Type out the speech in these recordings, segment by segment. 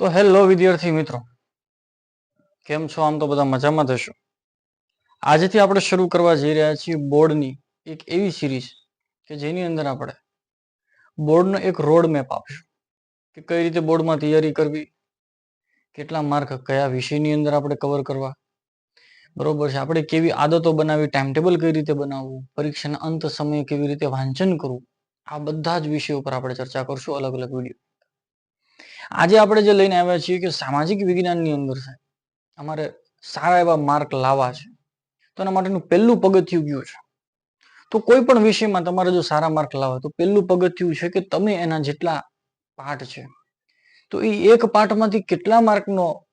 તો હેલો વિદ્યાર્થી મિત્રો. કેમ છો? આમ તો બધા મજામાં થશો આજથી આપણે શરૂ કરવા જઈ રહ્યા છીએ બોર્ડની એક એવી સિરીઝ કે જેની અંદર આપણે બોર્ડનો એક રોડ મેપ આપશું. કે કઈ રીતે બોર્ડમાં તૈયારી કરવી? કેટલા માર્ક કયા વિષયની અંદર આપણે કવર કરવા? બરોબર છે. આપણે કેવી આદતો બનાવી ટાઈમ ટેબલ કઈ રીતે બનાવવું? પરીક્ષાના અંત સમયે કેવી રીતે વાંચન કરવું? આ બધા જ વિષયો પર આપણે ચર્ચા કરશું અલગ અલગ વીડિયો આજે આપણે જે લઈને આવ્યા છીએ કે સામાજિક વિજ્ઞાનની અંદર છે અમારે સારા એવા માર્ક લાવવા છે. તો એના માટેનું પહેલું પગથિયું ગયું છે? તો કોઈ પણ વિષયમાં તમારે જો સારા માર્ક લાવવા તો પહેલું પગથિયું છે કે તમે એના જેટલા પાઠ છે. તો એ એક પાઠમાંથી કેટલા માર્કનો,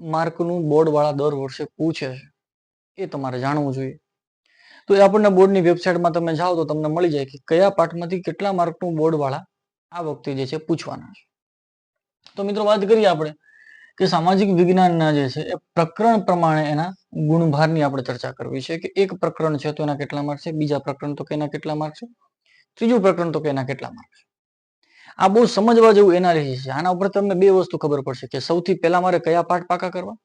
માર્કનું બોર્ડવાળા દર વર્ષે પૂછે છે, એ તમારે જાણવું જોઈએ. તો એ આપણને બોર્ડની વેબસાઇટમાં તમે જાઓ તો તમને મળી જાય કે કયા પાઠમાંથી કેટલા માર્કનું બોર્ડવાળા આ વખતે જે છે પૂછવાના છે. તો મિત્રો વાત કરીએ આપણે કે સામાજિક વિજ્ઞાનના જે છે એ પ્રકરણ પ્રમાણે એના ગુણભારની આપણે ચર્ચા કરવી છે કે એક પ્રકરણ છે તો એના કેટલા માર્ક છે? બીજા પ્રકરણ તો કે એના કેટલા માર્ક છે? ત્રીજું પ્રકરણ તો કેના કેટલા માર્ક છે? આ બહુ સમજવા જેવું એનાલિસિસ છે. આના ઉપર તમને બે વસ્તુ ખબર પડશે કે સૌથી પહેલા મારે કયા પાઠ પાકા કરવા?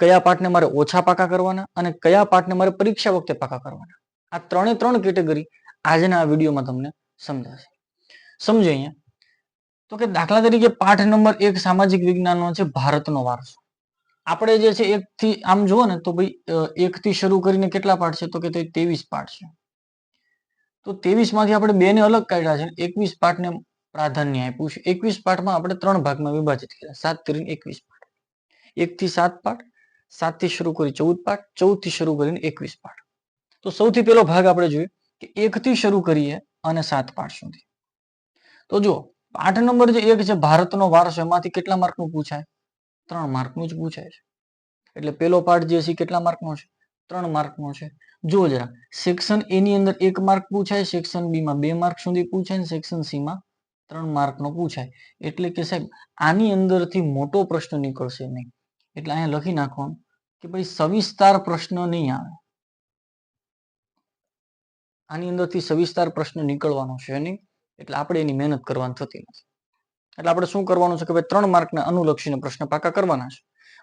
કયા પાઠને મારે ઓછા પાકા કરવાના? અને કયા પાઠને મારે પરીક્ષા વખતે પાકા કરવાના? આ ત્રણે ત્રણ કેટેગરી આજના આ વિડીયોમાં તમને સમજાશે. સમજો અહીંયા? તો કે દાખલા તરીકે પાઠ નંબર એક સામાજિક વિજ્ઞાનનો છે ભારતનો વારસો. આપણે જે છે એક થી આમ જુઓ ને તો ભાઈ એક થી શરૂ કરીને કેટલા પાઠ છે? તો કે ત્રેવીસ પાઠ છે. તો ત્રેવીસમાંથી આપણે બે ને અલગ કાઢ્યા છે એકવીસ પાઠને પ્રાધાન્ય આપ્યું છે. એકવીસ પાઠમાં આપણે ત્રણ ભાગમાં વિભાજિત કર્યા. સાત કરીને એકવીસ પાઠ. એક થી સાત પાઠ સાતથી શરૂ કરી ચૌદ પાઠ ચૌદથી શરૂ કરીને એકવીસ પાઠ. તો સૌથી પહેલો ભાગ આપણે જોઈએ કે એક થી શરૂ કરીએ અને સાત પાઠ સુધી. તો જુઓ પાઠ નંબર જે એક છે, ભારતનો વારસો એમાંથી કેટલા માર્કનું પૂછાય? ત્રણ માર્કનું જ પૂછાય છે. એટલે પેલો પાઠ જે છે કેટલા માર્કનો છે? ત્રણ માર્કનો છે. જો જરા સેક્શન એ ની અંદર એક માર્ક પૂછાય સેક્શન બી માં બે માર્ક સુધી પૂછાય સેક્શન સી માં ત્રણ માર્કનો પૂછાય. એટલે કે સાહેબ, આની અંદરથી મોટો પ્રશ્ન નીકળશે નહીં. એટલે અહીંયા લખી નાખવાનું કે ભાઈ, સવિસ્તાર પ્રશ્ન નહીં આવે. આની અંદરથી સવિસ્તાર પ્રશ્ન નીકળવાનો છે નહીં. એટલે આપણે એની મહેનત કરવાની થતી નથી. એટલે આપણે શું કરવાનું છે કે ભાઈ ત્રણ માર્કને અનુલક્ષીને પ્રશ્ન પાકા કરવાના છે.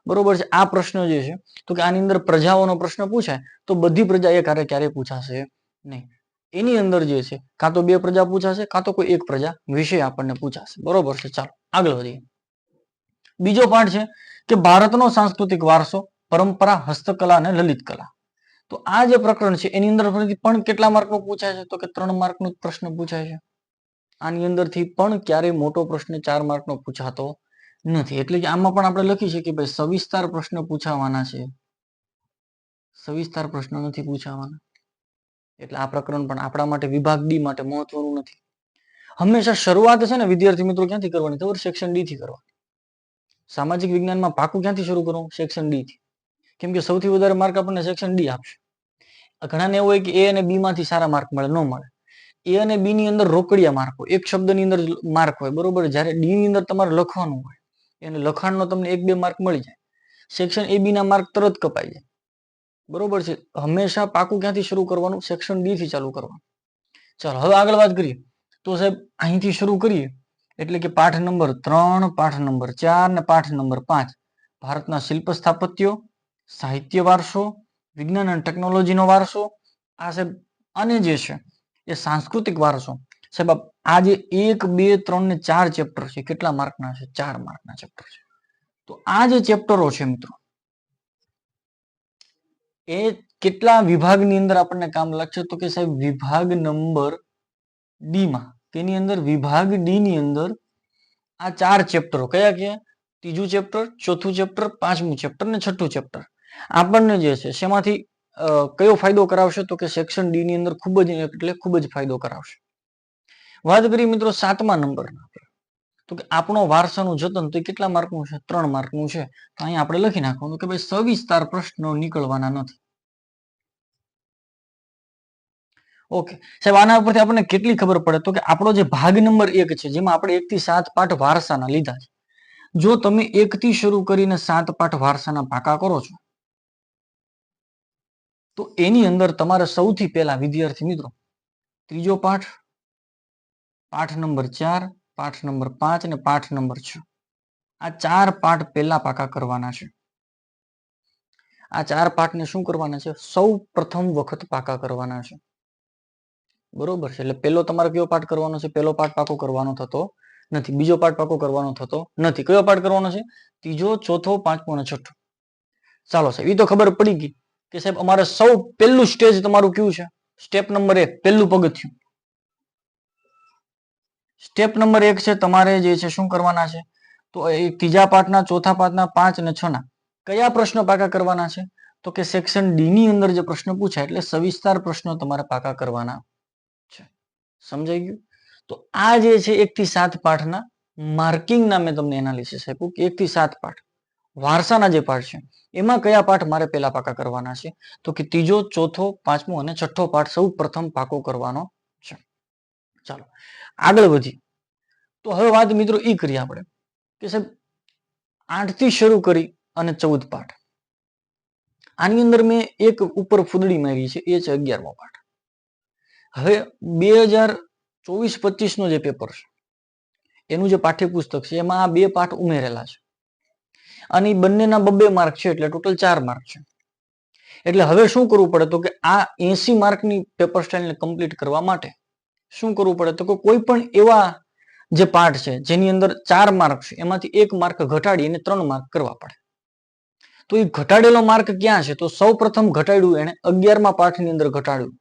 બરોબર છે? આ પ્રશ્ન જે છે, તો કે આની અંદર પ્રજાઓનો પ્રશ્ન પૂછાય, તો બધી પ્રજા એ ક્યારે ક્યારે પૂછાશે નહીં. એની અંદર જે છે, કાં તો બે પ્રજા પૂછાશે, કાં તો કોઈ એક પ્રજા વિશે આપણને પૂછાશે. બરોબર છે? ચાલો, આગળ વધીએ. બીજો પાઠ છે કે ભારતનો સાંસ્કૃતિક વારસો પરંપરા, હસ્તકલા અને લલિત કલા. તો આ જે પ્રકરણ છે, એની અંદર પણ કેટલા માર્કનું પૂછાય છે? તો કે ત્રણ માર્કનો પ્રશ્ન પૂછાય છે. આની અંદરથી પણ ક્યારેય મોટો પ્રશ્ન ચાર માર્કનો પૂછાતો નથી. એટલે કે આમાં પણ આપણે લખી શકીએ ભાઈ સવિસ્તાર પ્રશ્ન પૂછાવાના છે. સવિસ્તાર પ્રશ્ન નથી પૂછાવાના. એટલે આ પ્રકરણ પણ આપણા માટે વિભાગ ડી માટે મહત્વનું નથી. હંમેશા શરૂઆત છે ને વિદ્યાર્થી મિત્રો ક્યાંથી કરવાની? ખબર? સેક્શન ડી થી કરવાની. સામાજિક વિજ્ઞાનમાં પાકું ક્યાંથી શરૂ કરવું? સેક્શન ડી થી. કેમ કે સૌથી વધારે માર્ક આપણને સેક્શન ડી આપશે. ઘણાને એવું હોય કે એ અને બી માંથી સારા માર્ક મળે, ન મળે. એ અને બી ની અંદર રોકડિયા માર્ક હોય. એક શબ્દની અંદર માર્ક હોય, બરોબર? જ્યારે ડી ની અંદર તમારે લખવાનું હોય, એને લખાણનો તમને એક બે માર્ક મળી જાય. સેક્શન એ બી ના માર્ક તરત કપાઈ જાય. બરોબર છે? હંમેશા પાકું ક્યાંથી શરૂ કરવાનું? સેક્શન ડી થી ચાલુ કરવાનું. ચાલો, હવે આગળ વાત કરીએ. તો સાહેબ, અહીંથી શરૂ કરીએ. એટલે કે પાઠ નંબર ત્રણ, પાઠ નંબર ચાર ને પાઠ નંબર પાંચ. ભારતના શિલ્પ સ્થાપત્યો, સાહિત્ય વારસો, વિજ્ઞાન અને ટેકનોલોજીનો વારસો. આ સાહેબ અને જે છે એ સાંસ્કૃતિક વારસો. સાહેબ આ જે એક, બે, ત્રણ ને ચાર ચેપ્ટર છે. કેટલા માર્કના છે? ચાર માર્કના ચેપ્ટર છે. તો આ જે ચેપ્ટરો છે મિત્રો, એ કેટલા વિભાગની અંદર આપણને કામ લાગશે? તો કે સાહેબ, વિભાગ નંબર ડી માં. તેની અંદર વિભાગ ડી ની અંદર આ ચાર ચેપ્ટરો કયા કયા? ત્રીજું ચેપ્ટર ચોથું ચેપ્ટર પાંચમું ચેપ્ટર ને છઠ્ઠું ચેપ્ટર આપણને જે છે, શેમાંથી કયો ફાયદો કરાવશે તો કે સેક્શન ડી ની અંદર ખૂબ જ એટલે ખૂબ જ ફાયદો કરાવશે. વાત કરીએ મિત્રો સાતમા નંબરના તો કે આપણો વારસાનું જતન તો કેટલા માર્કનું છે? ત્રણ માર્કનું છે. તો અહીંયા આપણે લખી નાખવાનું કે ભાઈ સવિસ્તાર પ્રશ્નો નીકળવાના નથી. ઓકે. સાહેબ, આના ઉપરથી આપણને કેટલી ખબર પડે? તો કે આપણો જે ભાગ નંબર એક છે, જેમાં આપણે એક થી સાત પાઠ વારસાના લીધા છે. જો તમે એક થી શરૂ કરીને સાત પાઠ વારસાના પાકા કરો છો તો એની અંદર તમારે સૌથી પહેલા વિદ્યાર્થી મિત્રો, ત્રીજો પાઠ પાઠ નંબર ચાર, પાઠ નંબર પાંચ અને પાઠ નંબર છ. આ ચાર પાઠ પહેલા પાકા કરવાના છે. આ ચાર પાઠને શું કરવાના છે? સૌ પ્રથમ વખત પાકા કરવાના છે. બરોબર છે? એટલે પેલો તમારે કયો પાઠ કરવાનો છે? પેલો પાઠ પાકો કરવાનો થતો નથી. બીજો પાઠ પાકો કરવાનો થતો નથી. કયો પાઠ કરવાનો છે? ત્રીજો, ચોથો, પાંચમો અને છઠ્ઠો. ચાલો સાહેબ એ તો ખબર પડી ગઈ. કે સાહેબ, અમારે સૌ પહેલું સ્ટેજ તમારું કયું છે? સ્ટેપ નંબર એક, પહેલું પગથિયું. સ્ટેપ નંબર એક છે, તમારે જે છે, શું કરવાના છે? તો એ ત્રીજા પાઠના, ચોથા પાઠના, પાંચ અને છ ના કયા પ્રશ્નો પાકા કરવાના છે? તો કે સેક્શન ડી ની અંદર જે પ્રશ્ન પૂછાય, એટલે સવિસ્તાર પ્રશ્નો તમારે પાકા કરવાના છે. સમજાઈ ગયું? તો આ જે છે, એક થી સાત પાઠના માર્કિંગના મેં તમને એનાલિસિસ આપ્યું કે એક થી સાત પાઠ. વારસાના જે પાઠ છે, એમાં કયા પાઠ મારે પેલા પાકા કરવાના છે? તો કે ત્રીજો, ચોથો, પાંચમો અને છઠ્ઠો પાઠ સૌ પ્રથમ પાકો કરવાનો છે. ચાલો, આગળ વધી. તો હવે વાત મિત્રો એ કરીએ આપણે કે સાહેબ આઠથી શરૂ કરી અને ચૌદ પાઠ. આની અંદર મેં એક ઉપર ફૂદડી મારી છે, એ છે અગિયારમો પાઠ. હવે બે હજાર ચોવીસ પચીસ નો જે પેપર છે, એનું જે પાઠ્યપુસ્તક છે, એમાં આ બે પાઠ ઉમેરેલા છે. અને એ બંનેના બબ્બે માર્ક છે એટલે ટોટલ ચાર માર્ક છે. એટલે હવે શું કરવું પડે તો કે આ એસી માર્કની પેપર સ્ટાઇલને કમ્પ્લીટ કરવા માટે શું કરવું પડે તો કે કોઈ પણ એવા જે પાઠ છે, જેની અંદર ચાર માર્ક છે, એમાંથી એક માર્ક ઘટાડી અને ત્રણ માર્ક કરવા પડે. તો એ ઘટાડેલો માર્ક ક્યાં છે? તો સૌ પ્રથમ ઘટાડ્યું એને અગિયારમા પાઠની અંદર ઘટાડ્યું.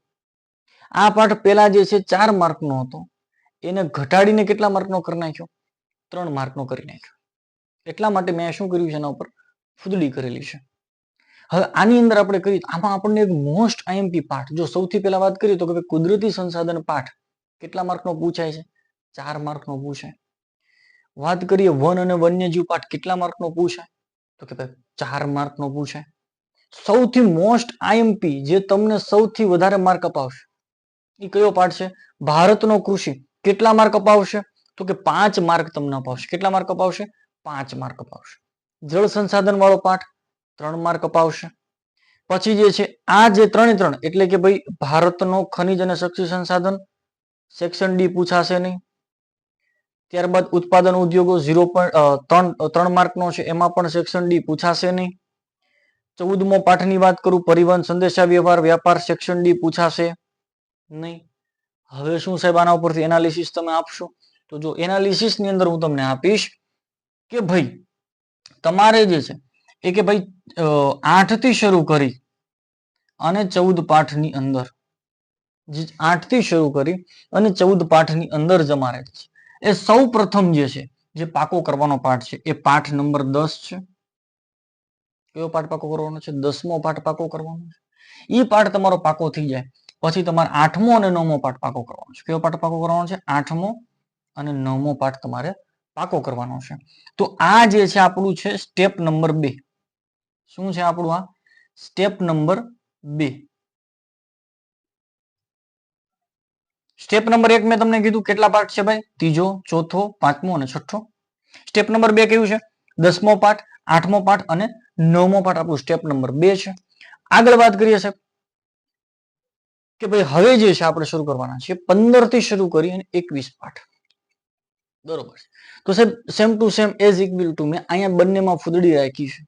આ પાઠ પેલા જે છે, ચાર માર્કનો હતો. એને ઘટાડીને કેટલા માર્કનો કરી નાખ્યો? ત્રણ માર્કનો કરી નાખ્યો. એટલા માટે મેં શું કર્યું છે એના ઉપર ફૂદડી કરેલી છે. હવે આની અંદર આપણે કરીએ આમાં આપણને એક મોસ્ટ આઈએમપી પાઠ, જો સૌથી પહેલા વાત કરીએ તો કે કુદરતી સંસાધન પાઠ કેટલા માર્કનો પૂછાય છે? ચાર માર્કનો પૂછાય. વાત કરીએ વન અને વન્યજીવ પાઠ કેટલા માર્કનો પૂછાય? તો કે ભાઈ ચાર માર્કનો પૂછાય. સૌથી મોસ્ટ આઈએમપી જે તમને સૌથી વધારે માર્ક અપાવશે એ કયો પાઠ છે? ભારતનો કૃષિ. કેટલા માર્ક અપાવશે? તો કે પાંચ માર્ક તમને અપાવશે. કેટલા માર્ક અપાવશે? પાંચ માર્ક અપાવશે. જળ સંસાધન વાળો પાઠ ત્રણ માર્ક અપાવશે. પછી જે છે, આ જે ત્રણે ત્રણ, એટલે કે ભાઈ ભારતનો ખનિજ અને શક્તિ સંસાધન સેક્શન ડી પૂછાશે નહીં. ત્યારબાદ ઉત્પાદન ઉદ્યોગો ઝીરો ત્રણ ત્રણ માર્કનો છે, એમાં પણ સેક્શન ડી પૂછાશે નહીં. ચૌદમો પાઠની વાત કરું, પરિવહન સંદેશા વ્યવહાર વ્યાપાર સેક્શન ડી પૂછાશે નહીં. હવે શું સાહેબ, આના ઉપરથી એનાલિસિસ તમે આપશો? તો જો એનાલિસિસની અંદર હું તમને આપીશ કે ભાઈ, તમારે જે છે એ કે ભાઈ આઠથી શરૂ કરી અને ચૌદ પાઠની અંદર, જે આઠથી શરૂ કરી અને ચૌદ પાઠની અંદર જમારે છે. એ સૌ પ્રથમ જે છે, જે પાકો કરવાનો પાઠ છે, એ પાઠ નંબર દસ છે. કયો પાઠ પાકો કરવાનો છે? દસમો પાઠ પાકો કરવાનો છે. એ પાઠ તમારો પાકો થઈ જાય. પછી તમારે આઠમો અને નવમો પાઠ પાકો કરવાનો છે. કયો પાઠ પાકો કરવાનો છે? આઠમો અને નવમો પાઠ તમારે પાકો કરવાનો છે. તો આ જે છે આપણું છે સ્ટેપ નંબર બે. શું છે આપણું આ? સ્ટેપ નંબર બે. સ્ટેપ નંબર એક મેં તમને કીધું કેટલા પાઠ છે ભાઈ? ત્રીજો, ચોથો, પાંચમો અને છઠ્ઠો. સ્ટેપ નંબર બે કયું છે? દસમો પાઠ, આઠમો પાઠ અને નવમો પાઠ આપણું સ્ટેપ નંબર બે છે. આગળ વાત કરીએ સાહેબ. કે ભાઈ હવે જે છે આપણે શરૂ કરવાના છે પંદરથી શરૂ કરી અને એકવીસ પાઠ. બરોબર છે. તો સાહેબ same to same as equal to મેં અહીંયા બંનેમાં ફૂદડી રાખી છે.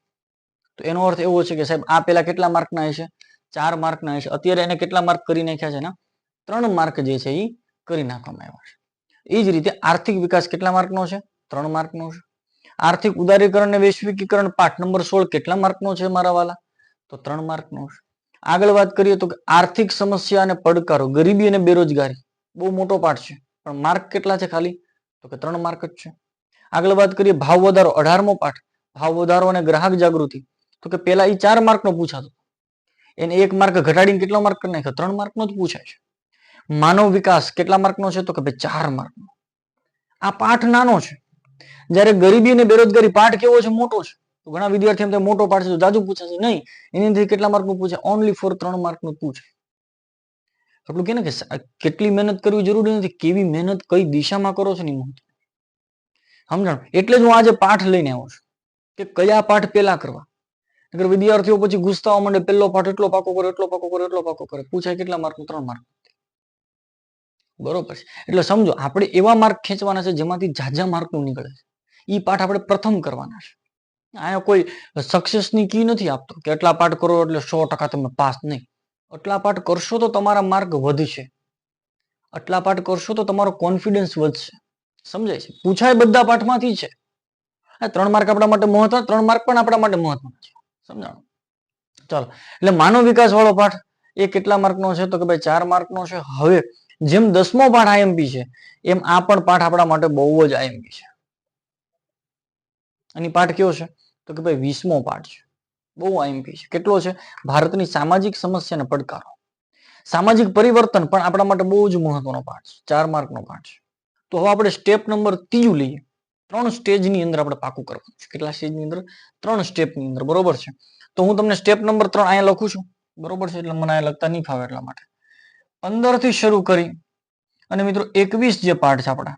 તો એનો અર્થ એવો છે કે સાહેબ, આ પેલા કેટલા માર્કના હશે? ચાર માર્કના હશે. અત્યારે એને કેટલા માર્ક કરી નાખ્યા છે ને ત્રણ માર્ક જે છે એ કરી નાખવામાં આવ્યા છે. એ જ રીતે આર્થિક વિકાસ કેટલા માર્કનો છે? ત્રણ માર્કનો છે. આર્થિક ઉદારીકરણ અને વૈશ્વિકીકરણ પાઠ નંબર સોળ કેટલા માર્કનો છે મારા વાલા? તો ત્રણ માર્કનો છે. આગળ વાત કરીએ તો આર્થિક સમસ્યા અને પડકારો, ગરીબી અને બેરોજગારી. બહુ મોટો પાઠ છે. પણ માર્ક કેટલા છે ખાલી? તો કે ત્રણ માર્ક જ છે. આગળ વાત કરીએ ભાવ વધારો, અઢારમો પાઠ, ભાવ વધારો અને ગ્રાહક જાગૃતિ. તો કે પેલા એ ચાર માર્કનો પૂછાતો. એને એક માર્ક ઘટાડીને કેટલો માર્ક કરી નાખ્યો? ત્રણ માર્કનો જ પૂછાય છે. માનવ વિકાસ કેટલા માર્કનો છે? તો કે ભાઈ ચાર માર્કનો. આ પાઠ નાનો છે. જ્યારે ગરીબી અને બેરોજગારી પાઠ કેવો છે? મોટો છે. ઘણા વિદ્યાર્થી એમ મોટો પાઠ છે. જાજુ પૂછાશે. નહીં. એની અંદર કેટલા માર્કનું પૂછે ઓનલી ફોર ત્રણ માર્કનું પૂછે એટલું કે ને કેટલી મહેનત કરવી જરૂરી નથી, કેવી મહેનત કઈ દિશામાં કરો છો ને સમજણ? એટલે જ હું આજે પાઠ લઈને આવું છું કે કયા પાઠ પેલા કરવા? નગર વિદ્યાર્થીઓ પછી ગુસ્સાઓ માંડે પેલો પાઠ એટલો પાકો કરે, એટલો પાકો કરે, એટલો પાકો કરે. પૂછાય કેટલા માર્ક, ત્રણ માર્ક બરોબર છે. એટલે સમજો, આપણે એવા માર્ક ખેંચવાના છે જેમાંથી ઝાઝા માર્કનું નીકળે છે. એ પાઠ આપણે પ્રથમ કરવાના છે. અહીંયા કોઈ સક્સેસની કી નથી આપતો કે એટલા પાઠ કરો એટલે સો ટકા તમે પાસ નહીં. આટલા પાઠ કરશો તો તમારા માર્ક વધશે. આટલા પાઠ કરશો તો તમારો કોન્ફિડન્સ વધશે. સમજાય છે? પૂછાય બધા પાઠમાંથી છે. ત્રણ માર્ક આપણા માટે મહત્વ ત્રણ માર્ક પણ આપણા માટે મહત્વના છે. સમજાણું? ચાલો, એટલે માનવ વિકાસ વાળો પાઠ એ કેટલા માર્કનો છે? તો કે ભાઈ ચાર માર્કનો છે. હવે, જેમ દસમો પાઠ આઈએમપી છે, એમ આ પણ પાઠ આપણા માટે બહુ જ આઈએમપી છે. અને પાઠ કયો છે? તો કે ભાઈ વીસમો પાઠ છે. બહુ આઈએમપી છે. કેટલો છે? ભારતની સામાજિક સમસ્યા અને પડકારો. સામાજિક પરિવર્તન પણ આપણા માટે બહુ જ મહત્વનો પાઠ છે. ચાર માર્કનો પાઠ છે. તો હવે આપણે સ્ટેપ નંબર ત્રીજું લઈએ. ત્રણ સ્ટેજની અંદર આપણે પાકું કરવાનું છે. કેટલા સ્ટેજની અંદર? ત્રણ સ્ટેપની અંદર. બરોબર છે? તો હું તમને સ્ટેપ નંબર ત્રણ અહીંયા લખું છું. બરોબર છે? એટલે મને અહીંયા લખતા નહીં ફાવે એટલા માટે. પંદરથી શરૂ કરી. અને મિત્રો, એકવીસ જે પાઠ છે આપણા,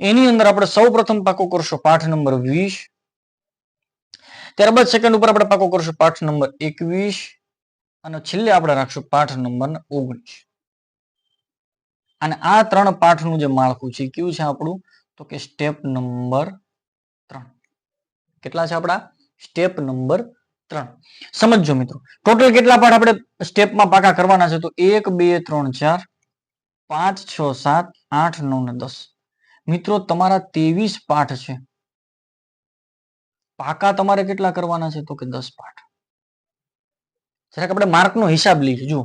એની અંદર આપણે સૌ પ્રથમ પાકો કરશો પાઠ નંબર વીસ. ત્યારબાદ સેકન્ડ ઉપર આપણે પાકો કરશું પાઠ નંબર એકવીસ અને છેલ્લે આપણે રાખશું પાઠ નંબર ઓગણીસ. અને આ ત્રણ પાઠનું જે માળખું છે કયું છે આપણું? તો કે સ્ટેપ નંબર ત્રણ. કેટલા છે આપણા? સ્ટેપ નંબર ત્રણ. સમજો મિત્રો ટોટલ કેટલા પાઠ આપણે સ્ટેપમાં પાકા કરવાના છે? તો એક, બે, ત્રણ, ચાર, પાંચ, છ, સાત, આઠ, નવ ને દસ. મિત્રો, તમારા ત્રેવીસ પાઠ છે. પાકા તમારે કેટલા કરવાના છે? તો કે દસ પાઠ. જરાક આપણે માર્કનો હિસાબ લઈએ, જુઓ.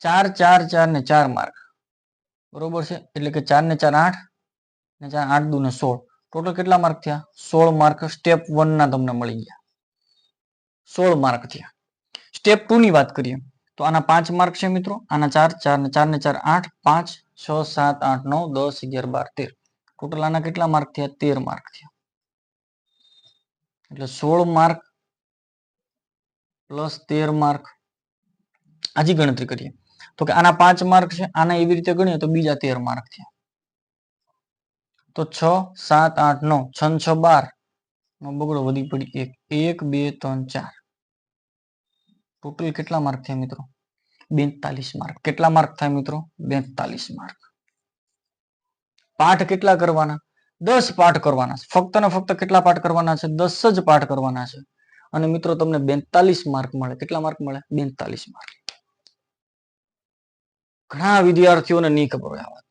ચાર ચાર ચાર ને ચાર માર્ક. બરોબર છે? એટલે કે ચાર ને ચાર આઠ ને ચાર આઠ દુ ને સોળ. ટોટલ કેટલા માર્ક થયા? સોળ માર્ક સ્ટેપ વન ના તમને મળી ગયા. સોળ માર્ક થયા. સ્ટેપ ટુ ની વાત કરીએ, તો આના પાંચ માર્ક છે મિત્રો. આના ચાર ચાર ને ચાર ને ચાર આઠ, પાંચ, છ, સાત, આઠ, નવ, દસ, અગિયાર, બાર, તેર. ટોટલ આના કેટલા માર્ક થયા? તેર માર્ક થયા. એટલે સોળ માર્ક પ્લસ તેર માર્ક. આજી ગણતરી કરીએ. તો કે આના પાંચ માર્ક છે, આના એવી રીતે ગણીએ તો બીજા તેર માર્ક થયા. તો છ, સાત, આઠ, નવ છ છ, બાર. નો બગડો વધી પડી એક. એક, બે, ત્રણ, ચાર. ટોટલ કેટલા માર્ક થયા મિત્રો? બેતાલીસ માર્ક. કેટલા માર્ક થાય મિત્રો? બેતાલીસ માર્ક. પાઠ કેટલા કરવાના? દસ પાઠ કરવાના છે. ફક્ત ને ફક્ત કેટલા પાઠ કરવાના છે? દસ જ પાઠ કરવાના છે. અને મિત્રો, તમને બેતાલીસ માર્ક મળે. કેટલા માર્ક મળે? બેતાલીસ માર્ક. ઘણા વિદ્યાર્થીઓને નહીં ખબર હોય આ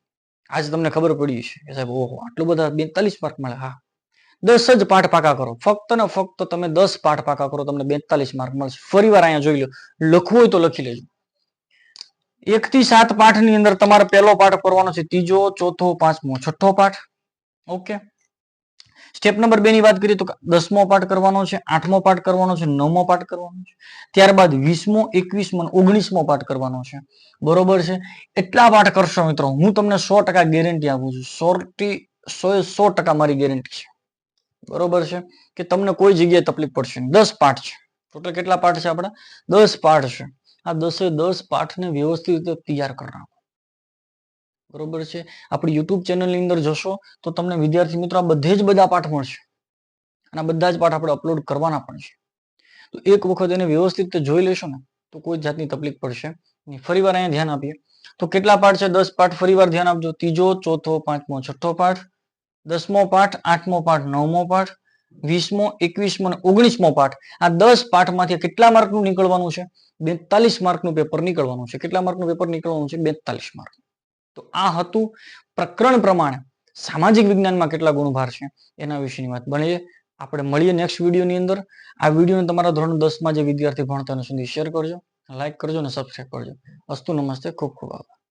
આજે તમને ખબર પડી છે કે સાહેબ, ઓહો, આટલું બધા બેતાલીસ માર્ક મળે? હા. દસ જ પાઠ પાકા કરો. ફક્ત ને ફક્ત તમે દસ પાઠ પાકા કરો, તમને બેતાલીસ માર્ક મળશે. ફરી વાર અહીંયા જોઈ લો. લખવું હોય તો લખી લેજો. એક થી સાત પાઠની અંદર તમારે પહેલો પાઠ કરવાનો છે. ત્રીજો, ચોથો, પાંચમો, છઠ્ઠો પાઠ. ઓકે સ્ટેપ નંબર બે ની વાત કરીએ તો દસમો પાઠ કરવાનો છે, આઠમો પાઠ કરવાનો છે, નવમો પાઠ કરવાનો છે. ત્યારબાદ વીસમો, એકવીસમો ઓગણીસમો પાઠ કરવાનો છે. બરોબર છે? એટલા પાઠ કરશો મિત્રો, હું તમને સો ટકા ગેરંટી આપું છું. સો સો સો ટકા મારી ગેરંટી છે. બરોબર છે? કે તમને કોઈ જગ્યાએ તકલીફ પડશે દસ પાઠ છે. ટોટલ કેટલા પાઠ છે આપણા? દસ પાઠ છે. આ દસે દસ પાઠને વ્યવસ્થિત રીતે તૈયાર કરી નાખો બરોબર છે? આપણી યુટ્યુબ ચેનલની અંદર જશો તો તમને વિદ્યાર્થી મિત્રો આ બધે જ બધા પાઠ મળશે. અને બધા જ પાઠ આપણે અપલોડ કરવાના પણ છે. તો એક વખત એને વ્યવસ્થિત જોઈ લેશો ને, તો કોઈ જાતની તકલીફ પડશે નહીં. ફરીવાર અહીંયા ધ્યાન આપીએ. તો કેટલા પાઠ છે? દસ પાઠ ફરીવાર ધ્યાન આપજો. ત્રીજો, ચોથો, પાંચમો, છઠ્ઠો પાઠ, દસમો પાઠ, આઠમો પાઠ, નવમો પાઠ, વીસમો, એકવીસમો અને ઓગણીસમો પાઠ. આ દસ પાઠમાંથી કેટલા માર્કનું નીકળવાનું છે? બેતાલીસ માર્કનું પેપર નીકળવાનું છે. કેટલા માર્કનું પેપર નીકળવાનું છે? બેતાલીસ માર્ક. તો આ હતું પ્રકરણ પ્રમાણે. સામાજિક વિજ્ઞાનમાં કેટલા ગુણભાર છે એના વિશેની વાત ભણીએ આપણે મળીએ નેક્સ્ટ વિડીયોની અંદર. આ વિડીયોને તમારા ધોરણ દસમાં જે વિદ્યાર્થી ભણતા સુધી શેર કરજો લાઇક કરજો અને સબસ્ક્રાઈબ કરજો. અસ્તુ નમસ્તે, ખૂબ ખૂબ આભાર.